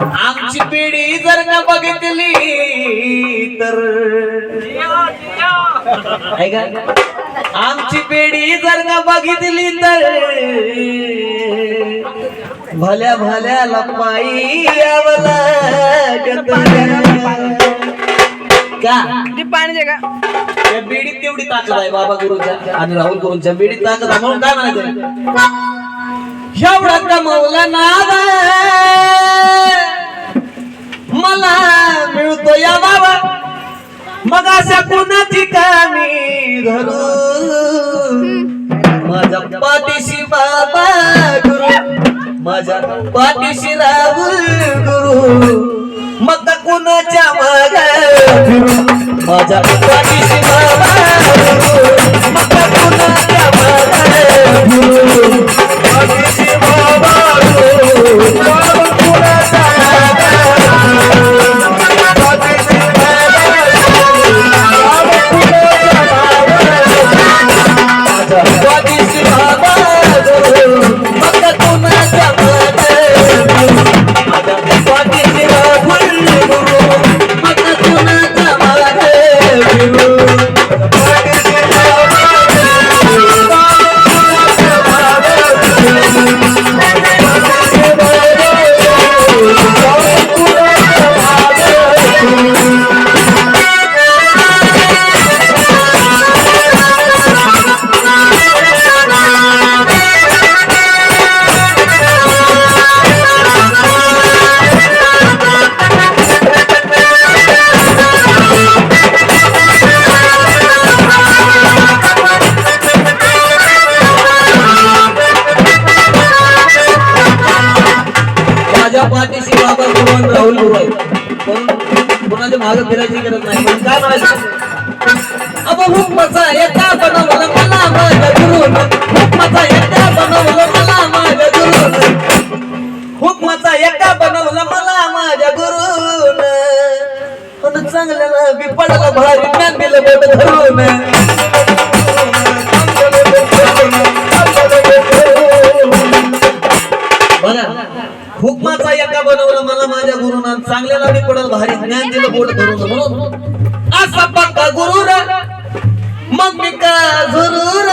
आमची पिढी जर का बघितली तर. आमची पिढी जर का बघितली तर. भल्या यावं लागत. का? पाणी दे का? या बेडीत तेवढी ताकद आहे बाबा गुरुच्या आणि राहुल गुरुच्या बेडीत ताकद आहे. म्हणून काय म्हणायचं? एवढा कमवला नाद मला मिळतो या बाबा. मग अशा कुणाची कामी धरू माझ्या पाठीशी बाबा गुरु. माझ्या पाठीशी राहुल गुरु. मग कुणाच्या माग माझ्या पाठीशी माझ्या पाठीशी बाबा गुरु राहुल गुरु आहे कोणाच्या मागे फिरायची गरज नाही. पण काय म्हणायचं? अब हुकमाचा एका बनवलं मला माझ्या गुरुन हुकमाचा एका बनवलं मला माझ्या गुरुन हुकमाचा एका बनवलं मला माझ्या गुरुन पण चांगल्याला भारी ज्ञान दिलं बोट धरून बनवलं मला माझ्या गुरुना चांगल्याला मी पडल भारी ज्ञान दिलं बोट धरून म्हणून असा पक्का गुरु रा मग मी का जरूर